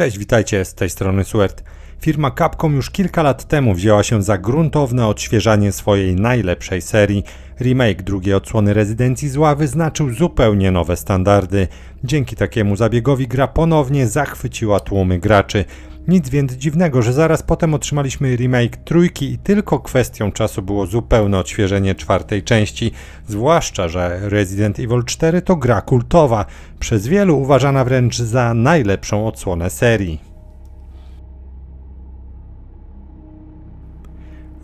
Cześć, witajcie, z tej strony Suert. Firma Capcom już kilka lat temu wzięła się za gruntowne odświeżanie swojej najlepszej serii. Remake drugiej odsłony Rezydencji Zła wyznaczył zupełnie nowe standardy. Dzięki takiemu zabiegowi gra ponownie zachwyciła tłumy graczy. Nic więc dziwnego, że zaraz potem otrzymaliśmy remake trójki i tylko kwestią czasu było zupełne odświeżenie czwartej części, zwłaszcza, że Resident Evil 4 to gra kultowa, przez wielu uważana wręcz za najlepszą odsłonę serii.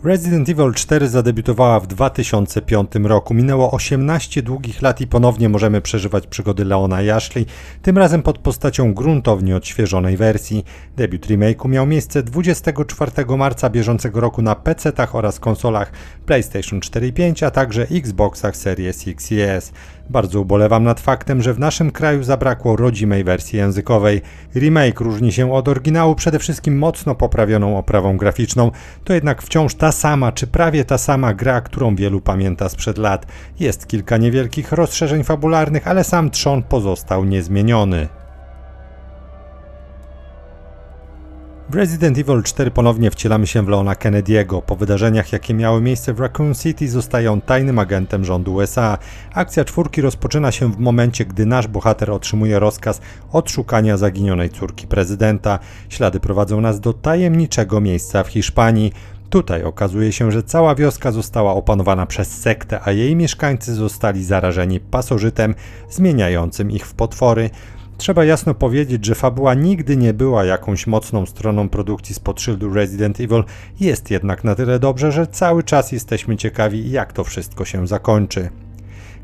Resident Evil 4 zadebiutowała w 2005 roku. Minęło 18 długich lat i ponownie możemy przeżywać przygody Leona i Ashley, tym razem pod postacią gruntownie odświeżonej wersji. Debiut remake'u miał miejsce 24 marca bieżącego roku na PC-tach oraz konsolach PlayStation 4 i 5, a także Xboxach Series X i S. Bardzo ubolewam nad faktem, że w naszym kraju zabrakło rodzimej wersji językowej. Remake różni się od oryginału przede wszystkim mocno poprawioną oprawą graficzną, to jednak wciąż ta sama, czy prawie ta sama gra, którą wielu pamięta sprzed lat. Jest kilka niewielkich rozszerzeń fabularnych, ale sam trzon pozostał niezmieniony. W Resident Evil 4 ponownie wcielamy się w Leona Kennedy'ego. Po wydarzeniach, jakie miały miejsce w Raccoon City, zostaje on tajnym agentem rządu USA. Akcja czwórki rozpoczyna się w momencie, gdy nasz bohater otrzymuje rozkaz odszukania zaginionej córki prezydenta. Ślady prowadzą nas do tajemniczego miejsca w Hiszpanii. Tutaj okazuje się, że cała wioska została opanowana przez sektę, a jej mieszkańcy zostali zarażeni pasożytem zmieniającym ich w potwory. Trzeba jasno powiedzieć, że fabuła nigdy nie była jakąś mocną stroną produkcji spod szyldu Resident Evil, jest jednak na tyle dobrze, że cały czas jesteśmy ciekawi, jak to wszystko się zakończy.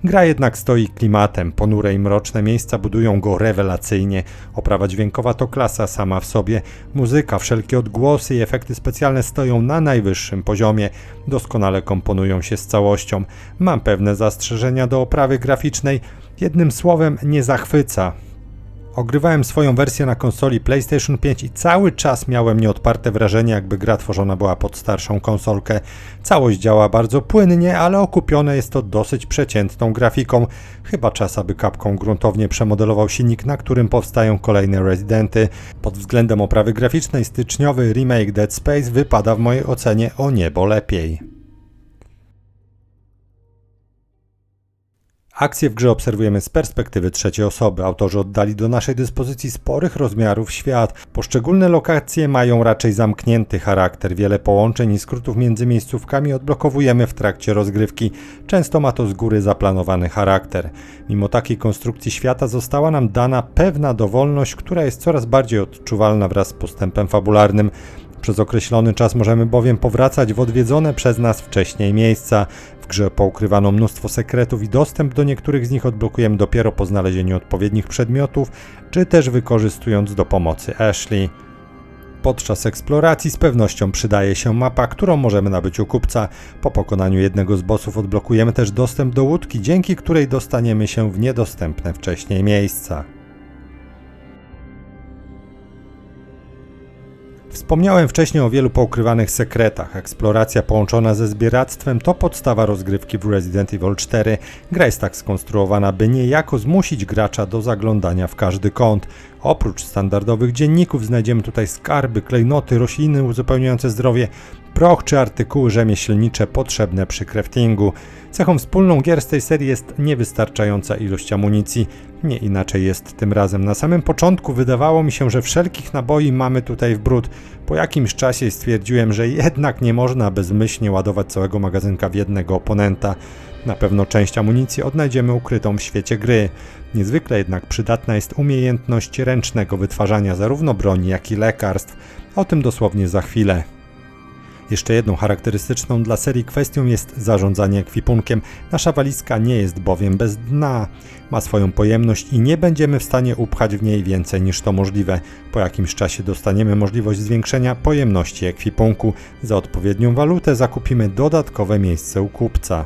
Gra jednak stoi klimatem, ponure i mroczne miejsca budują go rewelacyjnie, oprawa dźwiękowa to klasa sama w sobie, muzyka, wszelkie odgłosy i efekty specjalne stoją na najwyższym poziomie, doskonale komponują się z całością. Mam pewne zastrzeżenia do oprawy graficznej, jednym słowem nie zachwyca, Ogrywałem swoją wersję na konsoli PlayStation 5 i cały czas miałem nieodparte wrażenie, jakby gra tworzona była pod starszą konsolkę. Całość działa bardzo płynnie, ale okupione jest to dosyć przeciętną grafiką. Chyba czas, aby Capcom gruntownie przemodelował silnik, na którym powstają kolejne Residenty. Pod względem oprawy graficznej styczniowy remake Dead Space wypada w mojej ocenie o niebo lepiej. Akcję w grze obserwujemy z perspektywy trzeciej osoby. Autorzy oddali do naszej dyspozycji sporych rozmiarów świat. Poszczególne lokacje mają raczej zamknięty charakter. Wiele połączeń i skrótów między miejscówkami odblokowujemy w trakcie rozgrywki. Często ma to z góry zaplanowany charakter. Mimo takiej konstrukcji świata została nam dana pewna dowolność, która jest coraz bardziej odczuwalna wraz z postępem fabularnym. Przez określony czas możemy bowiem powracać w odwiedzone przez nas wcześniej miejsca. W grze poukrywano mnóstwo sekretów i dostęp do niektórych z nich odblokujemy dopiero po znalezieniu odpowiednich przedmiotów, czy też wykorzystując do pomocy Ashley. Podczas eksploracji z pewnością przydaje się mapa, którą możemy nabyć u kupca. Po pokonaniu jednego z bossów odblokujemy też dostęp do łódki, dzięki której dostaniemy się w niedostępne wcześniej miejsca. Wspomniałem wcześniej o wielu poukrywanych sekretach. Eksploracja połączona ze zbieractwem to podstawa rozgrywki w Resident Evil 4. Gra jest tak skonstruowana, by niejako zmusić gracza do zaglądania w każdy kąt. Oprócz standardowych dzienników znajdziemy tutaj skarby, klejnoty, rośliny uzupełniające zdrowie, proch czy artykuły rzemieślnicze potrzebne przy craftingu. Cechą wspólną gier z tej serii jest niewystarczająca ilość amunicji. Nie inaczej jest tym razem. Na samym początku wydawało mi się, że wszelkich naboi mamy tutaj w brud. Po jakimś czasie stwierdziłem, że jednak nie można bezmyślnie ładować całego magazynka w jednego oponenta. Na pewno część amunicji odnajdziemy ukrytą w świecie gry. Niezwykle jednak przydatna jest umiejętność ręcznego wytwarzania zarówno broni, jak i lekarstw. O tym dosłownie za chwilę. Jeszcze jedną charakterystyczną dla serii kwestią jest zarządzanie ekwipunkiem. Nasza walizka nie jest bowiem bez dna. Ma swoją pojemność i nie będziemy w stanie upchać w niej więcej niż to możliwe. Po jakimś czasie dostaniemy możliwość zwiększenia pojemności ekwipunku. Za odpowiednią walutę zakupimy dodatkowe miejsce u kupca.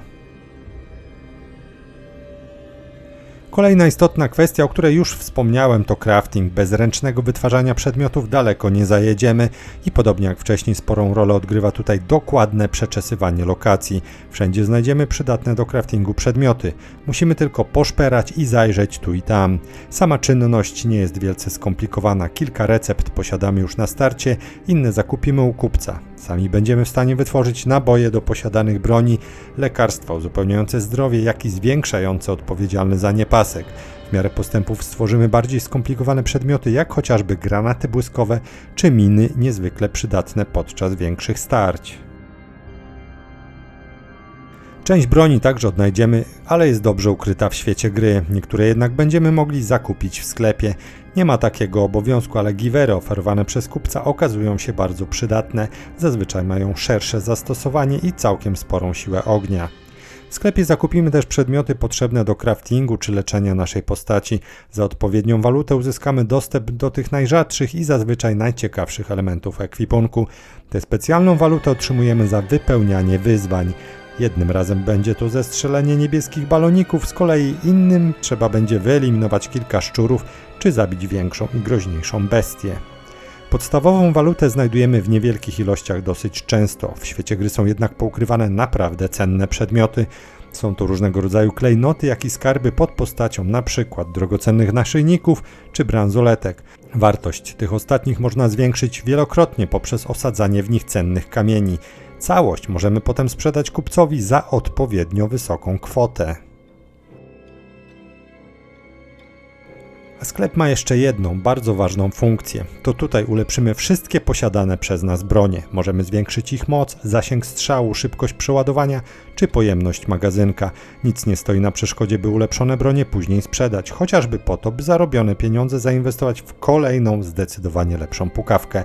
Kolejna istotna kwestia, o której już wspomniałem, to crafting. Bez ręcznego wytwarzania przedmiotów daleko nie zajedziemy i podobnie jak wcześniej sporą rolę odgrywa tutaj dokładne przeczesywanie lokacji. Wszędzie znajdziemy przydatne do craftingu przedmioty. Musimy tylko poszperać i zajrzeć tu i tam. Sama czynność nie jest wielce skomplikowana. Kilka recept posiadamy już na starcie, inne zakupimy u kupca. Sami będziemy w stanie wytworzyć naboje do posiadanych broni, lekarstwa uzupełniające zdrowie, jak i zwiększające odpowiedzialny za niepasek. W miarę postępów stworzymy bardziej skomplikowane przedmioty, jak chociażby granaty błyskowe czy miny niezwykle przydatne podczas większych starć. Część broni także odnajdziemy, ale jest dobrze ukryta w świecie gry. Niektóre jednak będziemy mogli zakupić w sklepie. Nie ma takiego obowiązku, ale givery oferowane przez kupca okazują się bardzo przydatne. Zazwyczaj mają szersze zastosowanie i całkiem sporą siłę ognia. W sklepie zakupimy też przedmioty potrzebne do craftingu czy leczenia naszej postaci. Za odpowiednią walutę uzyskamy dostęp do tych najrzadszych i zazwyczaj najciekawszych elementów ekwipunku. Tę specjalną walutę otrzymujemy za wypełnianie wyzwań. Jednym razem będzie to zestrzelenie niebieskich baloników, z kolei innym trzeba będzie wyeliminować kilka szczurów czy zabić większą i groźniejszą bestię. Podstawową walutę znajdujemy w niewielkich ilościach dosyć często. W świecie gry są jednak poukrywane naprawdę cenne przedmioty. Są to różnego rodzaju klejnoty, jak i skarby pod postacią np. drogocennych naszyjników czy bransoletek. Wartość tych ostatnich można zwiększyć wielokrotnie poprzez osadzanie w nich cennych kamieni. Całość możemy potem sprzedać kupcowi za odpowiednio wysoką kwotę. A sklep ma jeszcze jedną bardzo ważną funkcję. To tutaj ulepszymy wszystkie posiadane przez nas bronie. Możemy zwiększyć ich moc, zasięg strzału, szybkość przeładowania czy pojemność magazynka. Nic nie stoi na przeszkodzie, by ulepszone bronie później sprzedać, chociażby po to, by zarobione pieniądze zainwestować w kolejną, zdecydowanie lepszą pukawkę.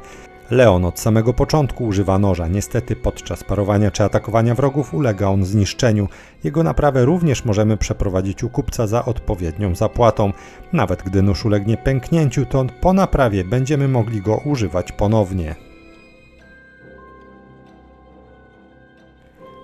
Leon od samego początku używa noża. Niestety podczas parowania czy atakowania wrogów ulega on zniszczeniu. Jego naprawę również możemy przeprowadzić u kupca za odpowiednią zapłatą. Nawet gdy nóż ulegnie pęknięciu, to po naprawie będziemy mogli go używać ponownie.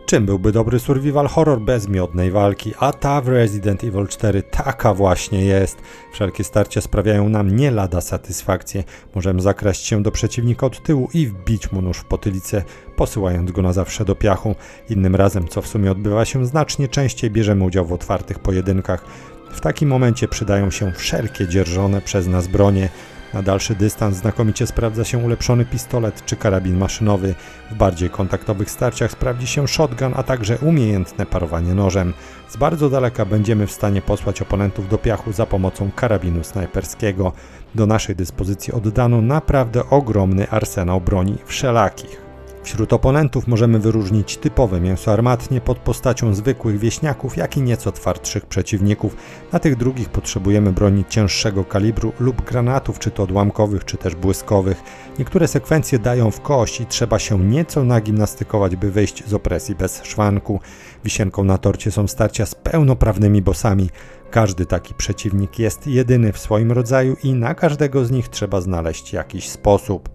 Czym byłby dobry survival horror bez miodnej walki? A ta w Resident Evil 4 taka właśnie jest. Wszelkie starcia sprawiają nam nie lada satysfakcję. Możemy zakraść się do przeciwnika od tyłu i wbić mu nóż w potylicę, posyłając go na zawsze do piachu. Innym razem, co w sumie odbywa się znacznie częściej, bierzemy udział w otwartych pojedynkach. W takim momencie przydają się wszelkie dzierżone przez nas bronie. Na dalszy dystans znakomicie sprawdza się ulepszony pistolet czy karabin maszynowy. W bardziej kontaktowych starciach sprawdzi się shotgun, a także umiejętne parowanie nożem. Z bardzo daleka będziemy w stanie posłać oponentów do piachu za pomocą karabinu snajperskiego. Do naszej dyspozycji oddano naprawdę ogromny arsenał broni wszelakich. Wśród oponentów możemy wyróżnić typowe mięso armatnie pod postacią zwykłych wieśniaków, jak i nieco twardszych przeciwników. Na tych drugich potrzebujemy broni cięższego kalibru lub granatów, czy to odłamkowych, czy też błyskowych. Niektóre sekwencje dają w kość i trzeba się nieco nagimnastykować, by wyjść z opresji bez szwanku. Wisienką na torcie są starcia z pełnoprawnymi bossami. Każdy taki przeciwnik jest jedyny w swoim rodzaju i na każdego z nich trzeba znaleźć jakiś sposób.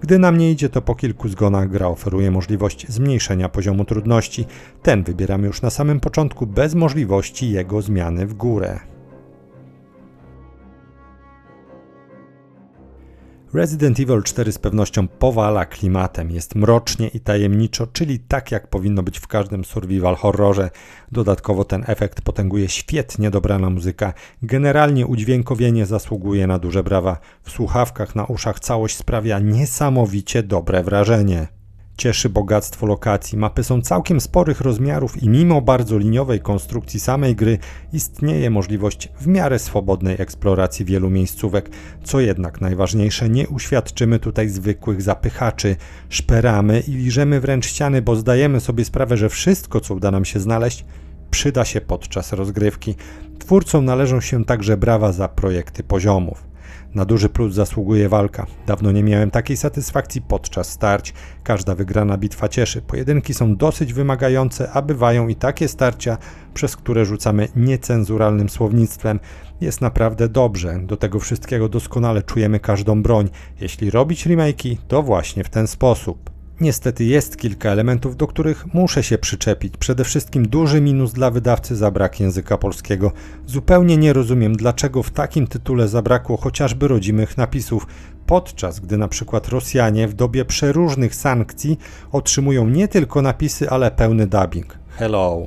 Gdy nam nie idzie, to po kilku zgonach gra oferuje możliwość zmniejszenia poziomu trudności. Ten wybieramy już na samym początku bez możliwości jego zmiany w górę. Resident Evil 4 z pewnością powala klimatem, jest mrocznie i tajemniczo, czyli tak jak powinno być w każdym survival horrorze. Dodatkowo ten efekt potęguje świetnie dobrana muzyka. Generalnie udźwiękowienie zasługuje na duże brawa. W słuchawkach na uszach całość sprawia niesamowicie dobre wrażenie. Cieszy bogactwo lokacji, mapy są całkiem sporych rozmiarów i mimo bardzo liniowej konstrukcji samej gry istnieje możliwość w miarę swobodnej eksploracji wielu miejscówek. Co jednak najważniejsze, nie uświadczymy tutaj zwykłych zapychaczy. Szperamy i liżemy wręcz ściany, bo zdajemy sobie sprawę, że wszystko co uda nam się znaleźć przyda się podczas rozgrywki. Twórcom należą się także brawa za projekty poziomów. Na duży plus zasługuje walka. Dawno nie miałem takiej satysfakcji podczas starć. Każda wygrana bitwa cieszy. Pojedynki są dosyć wymagające, a bywają i takie starcia, przez które rzucamy niecenzuralnym słownictwem. Jest naprawdę dobrze. Do tego wszystkiego doskonale czujemy każdą broń. Jeśli robić remake'i, to właśnie w ten sposób. Niestety jest kilka elementów, do których muszę się przyczepić. Przede wszystkim duży minus dla wydawcy za brak języka polskiego. Zupełnie nie rozumiem, dlaczego w takim tytule zabrakło chociażby rodzimych napisów, podczas gdy na przykład Rosjanie w dobie przeróżnych sankcji otrzymują nie tylko napisy, ale pełny dubbing. Hello.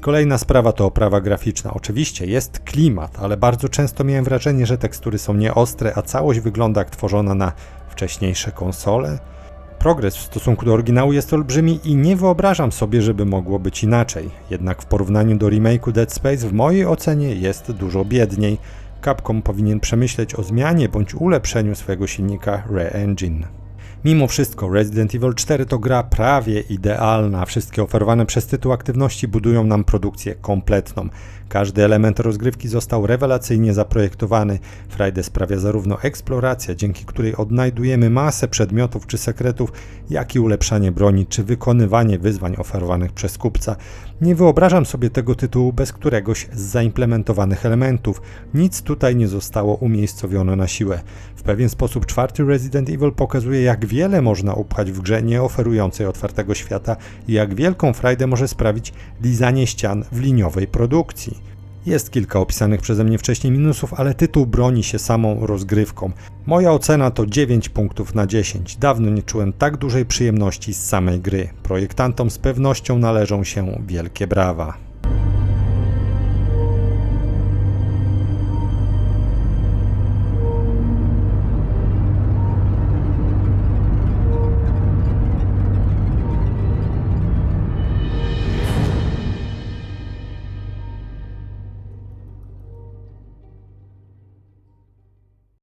Kolejna sprawa to oprawa graficzna. Oczywiście jest klimat, ale bardzo często miałem wrażenie, że tekstury są nieostre, a całość wygląda jak tworzona na wcześniejsze konsole. Progres w stosunku do oryginału jest olbrzymi i nie wyobrażam sobie, żeby mogło być inaczej. Jednak w porównaniu do remake'u Dead Space w mojej ocenie jest dużo biedniej. Capcom powinien przemyśleć o zmianie bądź ulepszeniu swojego silnika Re-Engine. Mimo wszystko Resident Evil 4 to gra prawie idealna. Wszystkie oferowane przez tytuł aktywności budują nam produkcję kompletną. Każdy element rozgrywki został rewelacyjnie zaprojektowany. Frajdę sprawia zarówno eksploracja, dzięki której odnajdujemy masę przedmiotów czy sekretów, jak i ulepszanie broni czy wykonywanie wyzwań oferowanych przez kupca. Nie wyobrażam sobie tego tytułu bez któregoś z zaimplementowanych elementów. Nic tutaj nie zostało umiejscowione na siłę. W pewien sposób czwarty Resident Evil pokazuje, jak wiele można upchać w grze nie oferującej otwartego świata i jak wielką frajdę może sprawić lizanie ścian w liniowej produkcji. Jest kilka opisanych przeze mnie wcześniej minusów, ale tytuł broni się samą rozgrywką. Moja ocena to 9 punktów na 10. Dawno nie czułem tak dużej przyjemności z samej gry. Projektantom z pewnością należą się wielkie brawa.